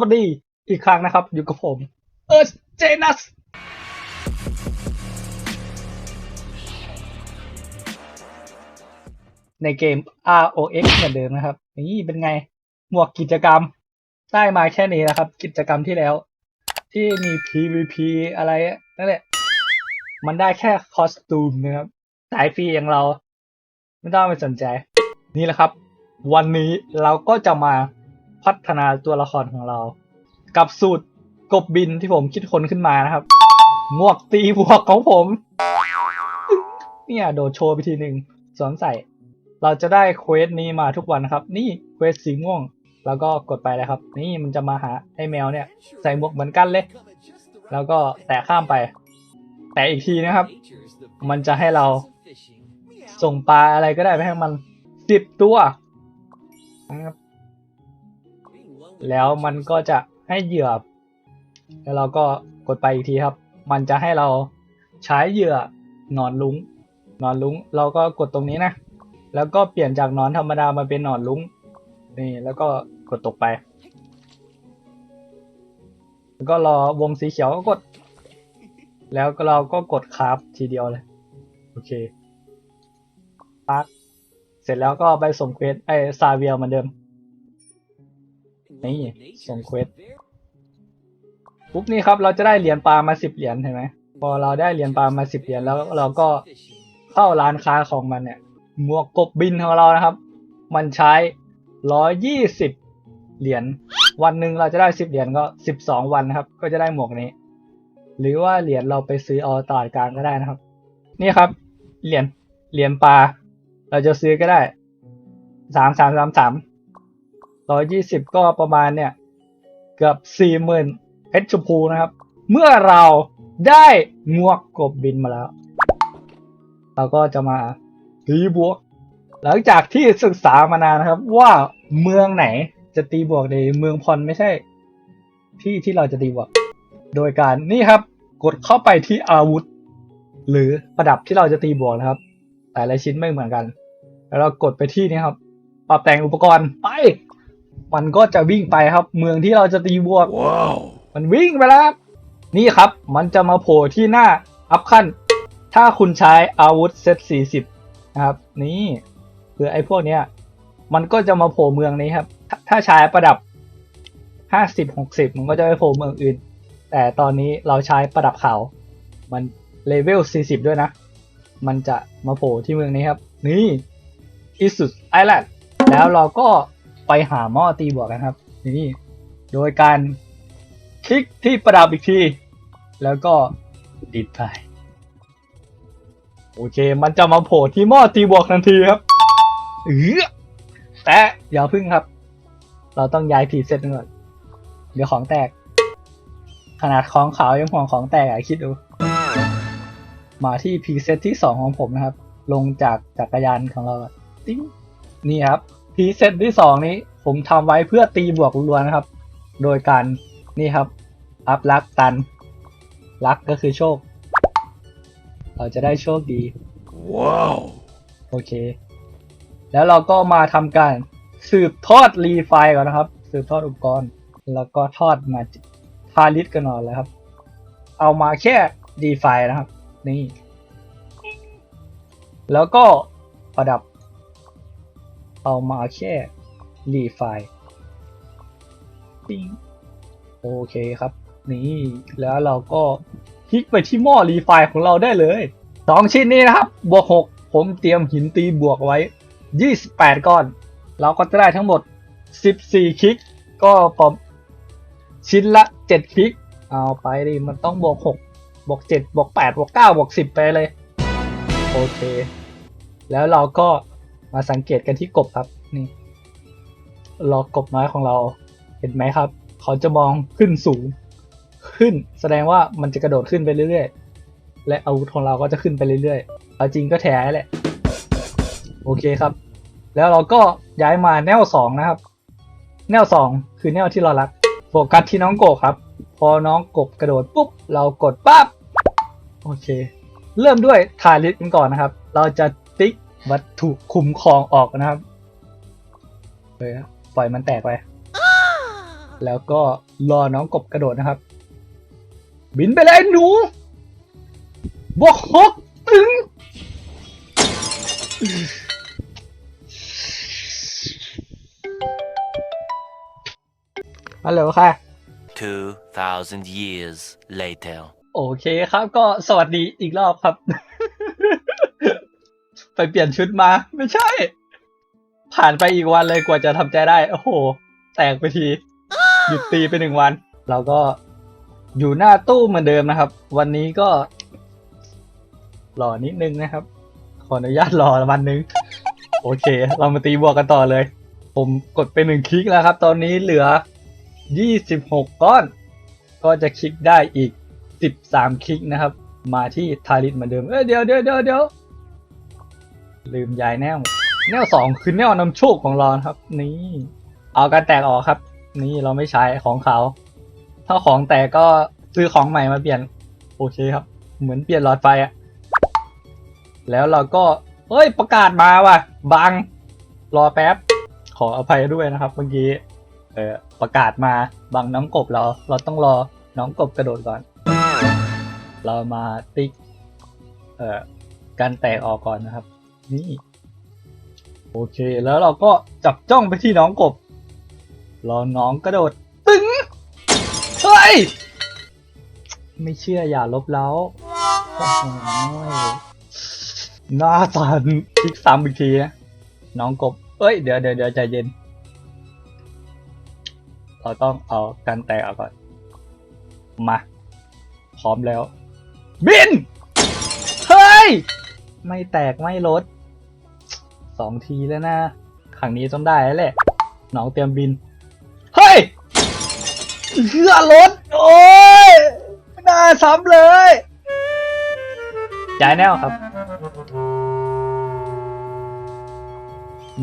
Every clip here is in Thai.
วัสดีอีกครั้งนะครับ อยู่กับผม เออเจนัสในเกม ROX เหมือนเดิมนะครับ นี่เป็นไง หมวกกิจกรรม ได้มาแค่นี้นะครับ กิจกรรมที่แล้ว ที่มี PVP อะไรนั่นแหละ มันได้แค่คอสตูมนะครับสายฟรีอย่างเรา ไม่ต้องไปสนใจ นี่แหละครับ วันนี้เราก็จะมา พัฒนาตัวละครของเรา กับสูตรกบบินที่ผมคิดค้นขึ้นมานะครับ หมวกตีบวกของผม เนี่ยโดดโชว์ไปทีหนึ่งสวมใส่ เราจะได้เควสนี้มาทุกวันนะครับ นี่เควสสีม่วง แล้วก็กดไปเลยครับ นี่มันจะมาหาไอ้แมวเนี่ย ใส่หมวกเหมือนกันเลย แล้วก็แตะข้ามไป แตะอีกทีนะครับ มันจะให้เราส่งปลาอะไรก็ได้ไปให้มันสิบตัวนะครับ แล้วมันก็จะให้เหยื่อ แล้วเราก็กดไปอีกทีครับ มันจะให้เราใช้เหยื่อนอนลุงนอนลุงเราก็กดตรงนี้นะ แล้วก็เปลี่ยนจากนอนธรรมดามาเป็นนอนลุงนี่แล้วก็กดตกไป แล้วก็รอวงสีเขียวก็กด แล้วเราก็กดคราฟทีเดียวเลย โอเคปักเสร็จแล้วก็ไปส่งเควสไอซาเวียเหมือนเดิม นี่ส่งเควสปุ๊บนี่ครับเราจะได้เหรียญปลามาสิบเหรียญเห็นไหมพอเราได้เหรียญปลามาสิบเหรียญแล้วเราก็เข้าร้านค้าของมันเนี่ย หมวกกบบินของเรานะครับ มันใช้ร้อยยี่สิบเหรียญวันหนึ่งเราจะได้สิบเหรียญก็สิบสองวันนะครับ ก็จะได้หมวกนี้ หรือว่าเหรียญเราไปซื้อเอาตลาดกลางก็ได้นะครับ นี่ครับ เหรียญเหรียญปลาเราจะซื้อก็ได้สามสามสามสาม ร้อยยี่สิบก็ประมาณเนี่ย เกือบสี่หมื่นเพชรชมพูนะครับ เมื่อเราได้งวกกบบินมาแล้ว เราก็จะมาตีบวก หลังจากที่ศึกษามานานนะครับ ว่าเมืองไหนจะตีบวกในเมืองพรไม่ใช่ ที่ที่เราจะตีบวก โดยการนี่ครับ กดเข้าไปที่อาวุธ หรือประดับที่เราจะตีบวกนะครับ แต่ละชิ้นไม่เหมือนกัน แล้วเรากดไปที่นี่ครับ ปรับแต่งอุปกรณ์ไป มันก็จะวิ่งไปครับ เมืองที่เราจะตีบวก Wow. มันวิ่งไปแล้วครับนี่ครับ มันจะมาโผล่ที่หน้าอัพขั้น ถ้าคุณใช้อาวุธเซต40 นะครับ นี่คือไอ้พวกเนี้ย มันก็จะมาโผล่เมืองนี้ครับถ้าถ้าใช้ประดับ 50 60 มันก็จะไปโผล่เมืองอื่น แต่ตอนนี้เราใช้ประดับขาว มันเลเวล 40 ด้วยนะ มันจะมาโผล่ที่เมืองนี้ครับ นี่อิสุสไอแลนด์แล้วเราก็ ไปหาหม้อตีบวกกันครับ นี่โดยการคลิกที่ประดับอีกที แล้วก็ดิดไปโอเค มันจะมาโผล่ที่หม้อตีบวกทันทีครับเออแต่อย่าพึ่งครับ เราต้องย้ายผีเซตก่อนเดี๋ยวของแตก ขนาดของขาวยังห่วงของแตกอะคิดดู มาที่พีเซตที่สองของผมนะครับ ลงจากจักรยานของเราติ๊งนี่ครับ พีเซตที่สองนี้ผมทำไว้เพื่อตีบวกล้วนๆนะครับ โดยการนี่ครับ อัพลักตัน ลักก็คือโชค เราจะได้โชคดี Wow. โอเค แล้วเราก็มาทำการสืบทอดรีไฟล์ก่อนนะครับ สืบทอดอุปกรณ์แล้วก็ทอดมาทาลิสกันหน่อยแล้วครับ เอามาแค่ดีไฟล์นะครับ นี่ แล้วก็ประดับ เอามาแค่รีไฟล์ปิ้งโอเคครับ นี่แล้วเราก็คลิกไปที่หม้อรีไฟล์ของเราได้เลยสองชิ้นนี้นะครับ บวกหกผมเตรียมหินตีบวกไว้ยี่สิบแปดก้อน เราก็จะได้ทั้งหมดสิบสี่คลิก ก็ประชิ้นละเจ็ดคลิก เอาไปดิ มันต้องบวกหกบวกเจ็ดบวกแปดบวกเก้าบวกสิบไปเลย โอเค แล้วเราก็ มาสังเกตกันที่กบครับนี่รอกบน้อยของเราเห็นไหมครับ เขาจะมองขึ้นสูง ขึ้นแสดงว่ามันจะกระโดดขึ้นไปเรื่อยๆ และอาวุธของเราก็จะขึ้นไปเรื่อยๆเอาจริงก็แท้แหละ โอเคครับ แล้วเราก็ย้ายมาแนวสองนะครับ แนวสองคือแนวที่เรารัก โฟกัสที่น้องกบครับ พอน้องกบกระโดดปุ๊บ เรากดปั๊บ โอเค เริ่มด้วยทาลิสกันก่อนนะครับ เราจะ วัตถุคุมครองออกนะครับเลยครับปล่อยมันแตกไป แล้วก็รอน้องกบกระโดดนะครับ บินไปเลยหนูบวกหกถึงฮัลโหลค่ะ 2,000 years later. โอเคครับก็สวัสดีอีกรอบครับ ไปเปลี่ยนชุดมา ไม่ใช่ ผ่านไปอีกวันเลยกว่าจะทำใจได้ โอ้โห แตกไปที หยุดตีไปหนึ่งวัน เราก็อยู่หน้าตู้เหมือนเดิมนะครับ วันนี้ก็รอนิดนึงนะครับ ขออนุญาตรอวันนึง โอเค เรามาตีบวกกันต่อเลย ผมกดไปหนึ่งคลิกแล้วครับ ตอนนี้เหลือยี่สิบหกก้อน ก็จะคลิกได้อีกสิบสามคลิกนะครับ มาที่ทาริสเหมือนเดิม เอ้ยเดี๋ยวเดี๋ยวเดี๋ยวเดี๋ยว ลืมยายแนวแนวสองคือแนวนำโชคของเรานครับ นี่ เอาการแตกออกครับ นี่เราไม่ใช้ของเขาถ้าของแตกก็ซื้อของใหม่มาเปลี่ยน โอเคครับ เหมือนเปลี่ยนหลอดไฟอะแล้วเราก็เฮ้ยประกาศมาว่ะบังรอแป๊บ ขออภัยด้วยนะครับเมื่อกี้เออประกาศมาบังน้องกบเรา เราต้องรอน้องกบกระโดดก่อน เรามาติ๊กเอ่อการแตกออกก่อนนะครับ นี่โอเค แล้วเราก็จับจ้องไปที่น้องกบรอน้องกระโดด ตึงเฮ้ย ไม่เชื่ออย่าลบเล้าหน้าสันคลิกซ้ำอีกทีนะน้องกบ เอ้ย เดี๋ยวเดี๋ยวเดี๋ยวใจเย็น เราต้องเอาการแตกออกก่อน มา พร้อมแล้ว บิน เฮ้ย ไม่แตกไม่ลด สองทีแล้วนะครั้งนี้ต้องได้แล้วแหละน้องเตรียมบิน เฮ้ยเชื่อรถโอ้ยไม่น่าซ้ำเลยย้ายแนวครับ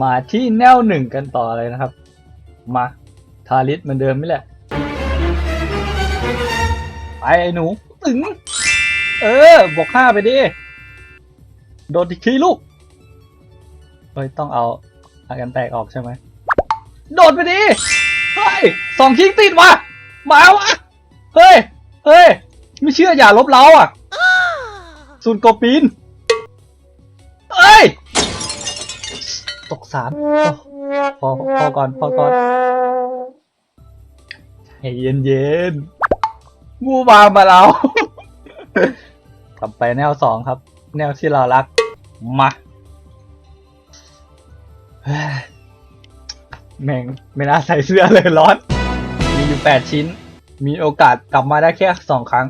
มาที่แนวหนึ่งกันต่อเลยนะครับ มาทาริสเหมือนเดิมไม่แหละไปไอ้หนูตึง เออบวกห้าไปดิ โดนอีกทีลูก เฮ้ยต้องเอาอากันแตกออกใช่ไหมโดดไปดิเฮ้ยสองคลิกติดว่ะมาวะเฮ้ยเฮ้ยไม่เชื่ออย่าลบเล้าอะศูนย์กปีนเอ้ยตกสามพอพอก่อนพอก่อนให้เย็นเย็นมูบามาเรากลับไปแนวสองครับ แนวที่เรารัก มา แม่งไม่น่าใส่เสื้อเลยร้อน มีอยู่แปดชิ้น มีโอกาสกลับมาได้แค่สองครั้ง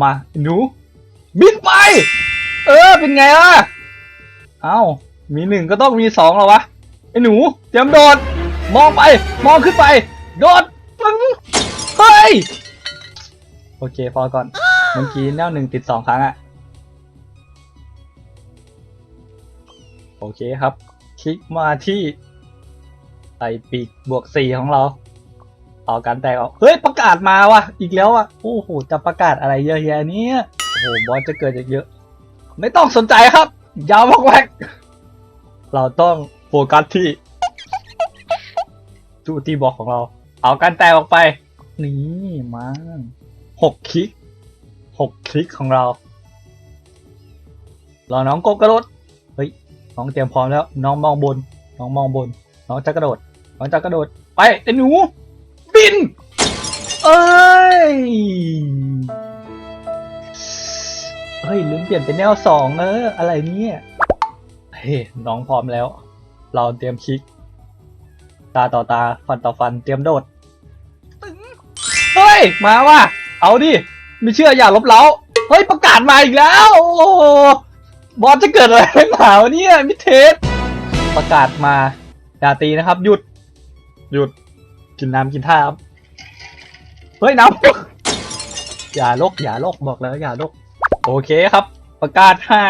มาหนูบินไป เออ เป็นไงล่ะ เอ้า มีหนึ่งก็ต้องมีสองแล้ววะ ไอ้หนู เตรียมโดด มองไป มองขึ้นไป โดดปึ้งเฮ้ย โอเค พอก่อน เมื่อกี้แนวหนึ่งติดสองครั้งอะโอเคครับ คลิกมาที่ไอปีกบวกสี่ของเราเอาการแตกออกเฮ้ยประกาศมาว่ะอีกแล้วอะโอ้โหจะประกาศอะไรเยอะแยะเนี่ยโอ้โหบอสจะเกิดเยอะๆไม่ต้องสนใจครับยาวมากแวกเราต้องโฟกัสที่จูตีบอกของเรา เอาการแตกออกไป นี่มาหกคลิกหกคลิกของเรารอน้องโกกระโดด น้องเตรียมพร้อมแล้ว น้องมองบน น้องมองบน น้องจะกระโดด น้องจะกระโดด ไปไอ้หนู บิน เอ้ยเฮ้ยลืมเปลี่ยนเป็นแนวสองเออ อะไรเนี่ยเฮ้ยน้องพร้อมแล้ว เราเตรียมคลิก ตาต่อตา ฟันต่อฟัน เตรียมโดด เฮ้ย มาว่ะ เอาดิ ไม่เชื่ออย่าลบเล้า เฮ้ย ประกาศมาอีกแล้วโอ้ บอสจะเกิดอะไรขึ้นาวเนี่ยมิเทสประกาศมาอย่าตีนะครับ หยุด หยุด กินน้ำกินท่าครับ เฮ้ยน้ำอย่าลกอย่าลกบอกแล้วอย่าลก โอเคครับ ประกาศให้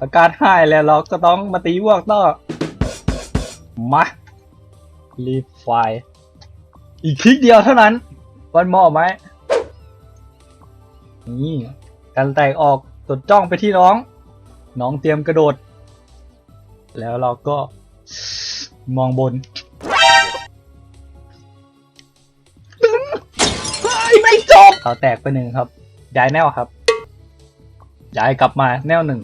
ประกาศให้แล้วเราก็ต้องมาตีพวกต่อมารีไฟอีกคลิกเดียวเท่านั้นวันมอไหมนี่การแตกออกจดจ้องไปที่น้อง น้องเตรียมกระโดด แล้วเราก็มองบนไม่จบเขาแตกไปหนึ่งครับ ย้ายแนวครับ ย้ายกลับมาแนวหนึ่ง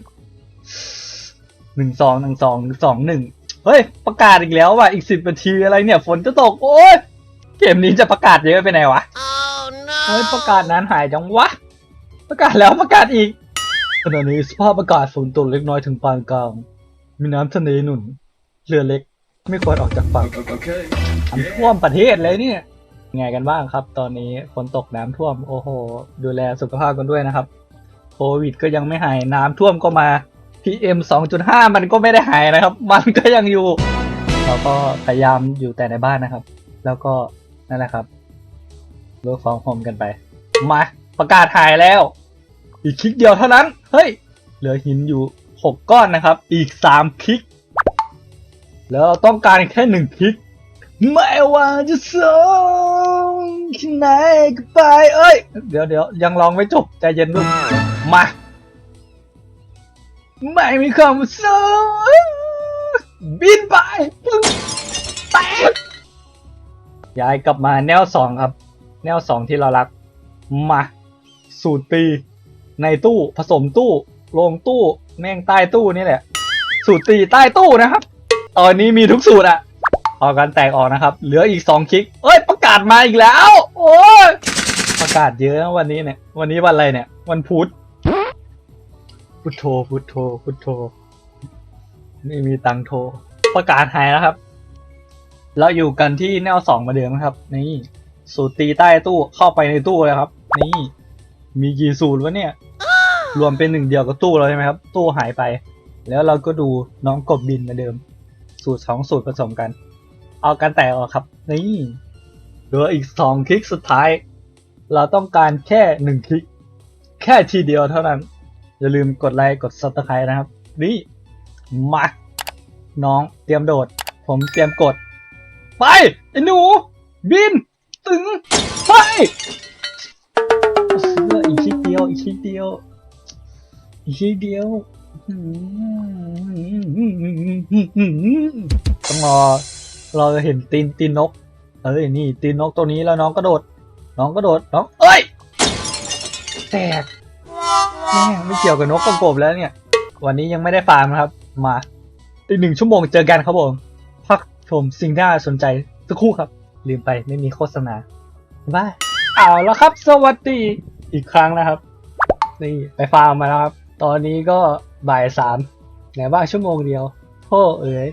หนึ่งสองหนึ่งสองหนึ่งสองหนึ่งเฮ้ย ประกาศอีกแล้วว่ะ อีกสิบนาทีอะไรเนี่ย ฝนจะตก โอ้ยเกมนี้จะประกาศเยอะไปไหนวะ Oh เฮ้ย ประกาศนานหายจังวะ ประกาศแล้วประกาศอีก ขณะนี้สภาพอากาศฝนตกเล็กน้อยถึงปานกลาง มีน้ำทะเลหนุน เรือเล็กไม่ควรออกจากฝั่ง Okay. น้ำท่วมประเทศเลยเนี่ย ไงกันบ้างครับ ตอนนี้ฝนตกน้ำท่วม โอ้โห ดูแลสุขภาพกันด้วยนะครับ โควิดก็ยังไม่หายน้ำท่วมก็มา PM 2.5 มันก็ไม่ได้หายนะครับ มันก็ยังอยู่ เราก็พยายามอยู่แต่ในบ้านนะครับ แล้วก็นั่นแหละครับเวิร์กฟอร์มโฮมกันไป มาประกาศหายแล้ว อีกคลิกเดียวเท่านั้น เฮ้ย เหลือหินอยู่ 6 ก้อนนะครับ อีก 3 คลิก แล้วเราต้องการแค่หนึ่งคลิก ไม่ว่าจะส่งที่ไหนก็ไป เอ้ย เดี๋ยวเดี๋ยวยังลองไม่จบ ใจเย็นลูก มา ไม่มีคำส่งบินไปแตกย้ายกลับมาแนวสองครับ แนวสองที่เรารัก มา สูตรตี ในตู้ผสมตู้ลงตู้แม่งใต้ตู้นี่แหละ สูตรตีใต้ตู้นะครับ ตอนนี้มีทุกสูตรอะออกกันแตกออกนะครับ เหลืออีกสองคลิกเอ้ยประกาศมาอีกแล้ว โอ้ยประกาศเยอะนะวันนี้เนี่ย วันนี้วันอะไรเนี่ย วันพุธพุทโธพุทโธพุทโธไม่มีตังโทรประกาศหายแล้วครับ เราอยู่กันที่แนวสองมาเดิมนะครับ นี่ สูตรตีใต้ตู้เข้าไปในตู้เลยครับ นี่ มีกี่สูตรวะเนี่ย รวมเป็นหนึ่งเดียวกับตู้เราใช่ไหมครับ ตู้หายไป แล้วเราก็ดูน้องกบบินเหมาเดิม สูตรสองสูตรผสมกัน เอากันแตกออกครับ นี่เหลืออีกสองคลิกสุดท้าย เราต้องการแค่หนึ่งคลิก แค่ทีเดียวเท่านั้น อย่าลืมกดไลค์กด subscribe นะครับ นี่มาน้องเตรียมโดด ผมเตรียมกด ไปไอ้หนู บิน ตึง ไปเหลืออีกคลิกเดียวอีกคลิกเดียว อีกคลิกเดียวต้องรอเราจะเห็นตีนตีนนก เอ้ยนี่ ตีนนกตัวนี้แล้วน้องกระโดด น้องกระโดดน้องเอ้ย แตกแม่ไม่เกี่ยวกับนกกับกบแล้วเนี่ย วันนี้ยังไม่ได้ฟาร์มนะครับ มาอีกหนึ่งชั่วโมงเจอกันครับผมพักชมสิ่งที่น่าสนใจสักครู่ครับ ลืมไปไม่มีโฆษณาบ้าเอาแล้วครับ สวัสดีอีกครั้งนะครับ นี่ไปฟาร์มมาแล้วครับ ตอนนี้ก็บ่ายสามไหนว่าชั่วโมงเดียวโอ้เอ๋ย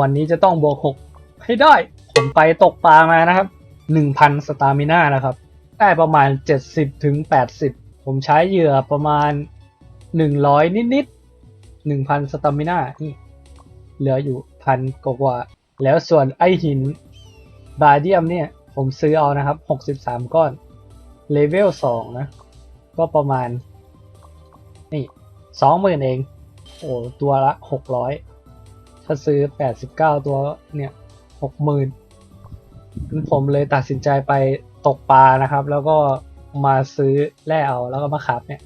วันนี้จะต้องบวกหกให้ได้ ผมไปตกปลามานะครับหนึ่งพันสตามิน่านะครับ ได้ประมาณเจ็ดสิบถึงแปดสิบผมใช้เหยื่อประมาณหนึ่งร้อยนิดๆหนึ่งพันสตามิน่านี่เหลืออยู่พันกว่า แล้วส่วนไอหินบาเดียมเนี่ย ผมซื้อเอานะครับหกสิบสามก้อน เลเวลสองนะ ก็ประมาณ นี่สองหมื่นเอง โอ้ตัวละหกร้อยถ้าซื้อแปดสิบเก้าตัวเนี่ยหกหมื่นผมเลยตัดสินใจไปตกปลานะครับ แล้วก็มาซื้อแร่เอาแล้วก็มาขับเนี่ย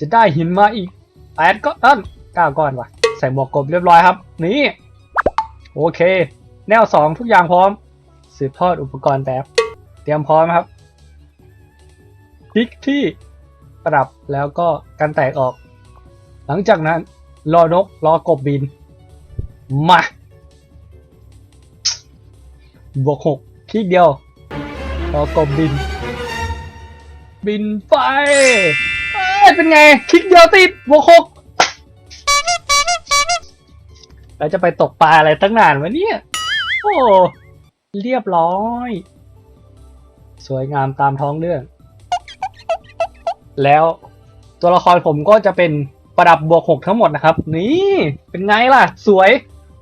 จะได้หินมาอีกแปดก้อนเก้าก้อนว่ะ ใส่หมวกกบเรียบร้อยครับ นี่ โอเค แนวสองทุกอย่างพร้อม สืบทอดอุปกรณ์แป๊บ เตรียมพร้อมครับคลิกที่ ปรับแล้วก็กันแตกออก หลังจากนั้น รอนกรอกบบิน มา บวกหกคลิกเดียว รอกบบิน บินไปเอ้ยเป็นไง คลิกเดียวติด บวกหกเราจะไปตกปลาอะไรตั้งนานวะเนี่ย โอ้ เรียบร้อย สวยงามตามท้องเรื่อง แล้วตัวละครผมก็จะเป็นประดับบวกหกทั้งหมดนะครับ นี่เป็นไงล่ะ สวย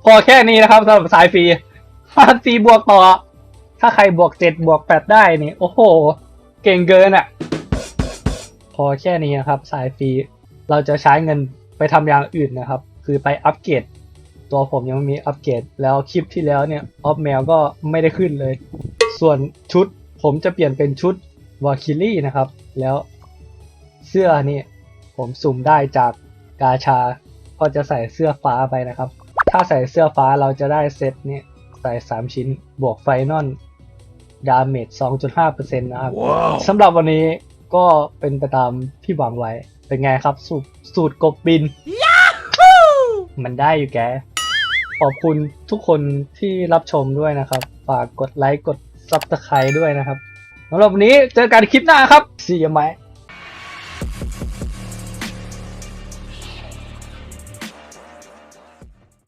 พอแค่นี้นะครับสำหรับสายฟรีถ้าฟรีบวกต่อ ถ้าใครบวกเจ็ดบวกแปดได้นี่โอ้โห เก่งเกินอะ่ะ พอแค่นี้นะครับ สายฟรีเราจะใช้เงินไปทำอย่างอื่นนะครับ คือไปอัปเกรดตัวผมยังไม่มีอัปเกรดแล้วคลิปที่แล้วเนี่ยออฟแมวก็ไม่ได้ขึ้นเลย ส่วนชุดผมจะเปลี่ยนเป็นชุดวาคิลี่นะครับ แล้ว เสื้อนี่ผมสุ่มได้จากกาชา ก็จะใส่เสื้อฟ้าไปนะครับ ถ้าใส่เสื้อฟ้าเราจะได้เซตเนี่ยใส่ 3 ชิ้นบวกไฟนอลดาเมจ 2.5%นะครับสำหรับวันนี้ก็เป็นไปตามที่หวังไว้ เป็นไงครับสูตรสูตรกบบินมันได้อยู่แก ขอบคุณทุกคนที่รับชมด้วยนะครับ ฝากกดไลค์กด Subscribe ด้วยนะครับสำหรับวันนี้เจอกันคลิปหน้าครับ See you mate